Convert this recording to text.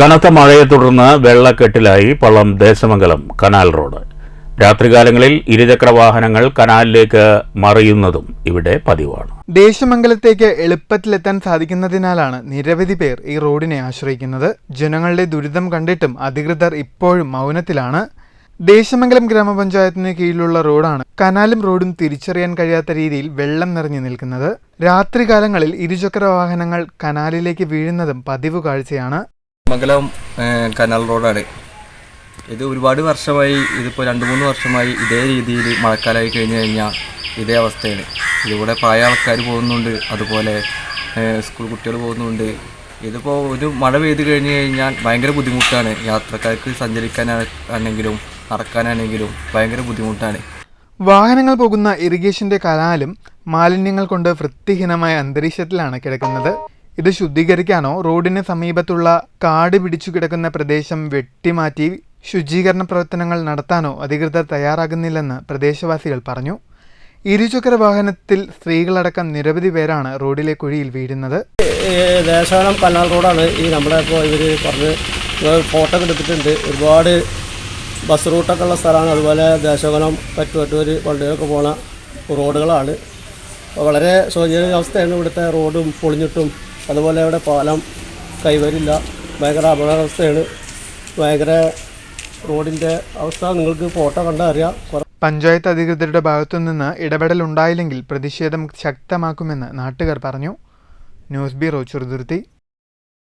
കനത്ത മഴയെ തുടർന്ന് വെള്ളക്കെട്ടിലായി പള്ളം ദേശമംഗലം കനാൽ റോഡ്. രാത്രികാലങ്ങളിൽ ഇരുചക്ര വാഹനങ്ങൾ കനാലിലേക്ക് മറിയുന്നതും ഇവിടെ പതിവാണ്. ദേശമംഗലത്തേക്ക് എളുപ്പത്തിലെത്താൻ സാധിക്കുന്നതിനാലാണ് നിരവധി പേർ ഈ റോഡിനെ ആശ്രയിക്കുന്നത്. ജനങ്ങളുടെ ദുരിതം കണ്ടിട്ടും അധികൃതർ ഇപ്പോഴും മൗനത്തിലാണ്. ദേശമംഗലം ഗ്രാമപഞ്ചായത്തിന് കീഴിലുള്ള റോഡാണ് കനാലും റോഡും തിരിച്ചറിയാൻ കഴിയാത്ത രീതിയിൽ വെള്ളം നിറഞ്ഞു നിൽക്കുന്നത്. രാത്രികാലങ്ങളിൽ ഇരുചക്ര വാഹനങ്ങൾ കനാലിലേക്ക് വീഴുന്നതും പതിവ് കാഴ്ചയാണ് മംഗലം കനൽ റോഡാണ്. ഇത് ഒരുപാട് വർഷമായി ഇതിപ്പോൾ രണ്ട് മൂന്ന് വർഷമായി ഇതേ രീതിയിൽ മഴക്കാലമായി കഴിഞ്ഞ് കഴിഞ്ഞാൽ ഇതേ അവസ്ഥയാണ്. ഇതിലൂടെ പ്രായ ആൾക്കാർ പോകുന്നുണ്ട് അതുപോലെ സ്കൂൾ കുട്ടികൾ പോകുന്നുണ്ട്. ഇതിപ്പോൾ ഒരു മഴ പെയ്ത് കഴിഞ്ഞ് കഴിഞ്ഞാൽ ഭയങ്കര ബുദ്ധിമുട്ടാണ്. യാത്രക്കാർക്ക് സഞ്ചരിക്കാനാണെങ്കിലും നടക്കാനാണെങ്കിലും ഭയങ്കര ബുദ്ധിമുട്ടാണ്. വാഹനങ്ങൾ പോകുന്ന ഇറിഗേഷന്റെ കനാലും മാലിന്യങ്ങൾ കൊണ്ട് വൃത്തിഹീനമായ അന്തരീക്ഷത്തിലാണ് കിടക്കുന്നത്. ഇത് ശുദ്ധീകരിക്കാനോ റോഡിന് സമീപത്തുള്ള കാട് പിടിച്ചു കിടക്കുന്ന പ്രദേശം വെട്ടിമാറ്റി ശുചീകരണ പ്രവർത്തനങ്ങൾ നടത്താനോ അധികൃതർ തയ്യാറാകുന്നില്ലെന്ന് പ്രദേശവാസികൾ പറഞ്ഞു. ഇരുചക്ര വാഹനത്തിൽ സ്ത്രീകളടക്കം നിരവധി പേരാണ് റോഡിലെ കുഴിയിൽ വീഴുന്നത്. ഈ ദേശാനം കനാൽ റോഡാണ് ഈ നമ്മുടെ ഇപ്പോൾ ഇവർ പറഞ്ഞ് ഫോട്ടോ എടുത്തിട്ടുണ്ട്. ഒരുപാട് ബസ് റൂട്ടൊക്കെ ഉള്ള സ്ഥലമാണ്. അതുപോലെ ദേശകലം പറ്റുപറ്റൂർ വണ്ടികളൊക്കെ പോണ റോഡുകളാണ്. വളരെ ശോചനീയ അവസ്ഥയാണ് ഇവിടുത്തെ റോഡും പൊളിഞ്ഞിട്ടും അതുപോലെ അവിടെ പാലം കൈവരില്ല. ഭയങ്കര അപകടാവസ്ഥയാണ്. ഭയങ്കര റോഡിന്റെ അവസ്ഥ. നിങ്ങൾക്ക് ഫോട്ടോ കണ്ടാൽ അറിയാം പഞ്ചായത്ത് അധികൃതരുടെ ഭാഗത്തുനിന്ന് ഇടപെടൽ ഉണ്ടായില്ലെങ്കിൽ പ്രതിഷേധം ശക്തമാക്കുമെന്ന് നാട്ടുകാർ പറഞ്ഞു. News bureau Cheruthuruthy.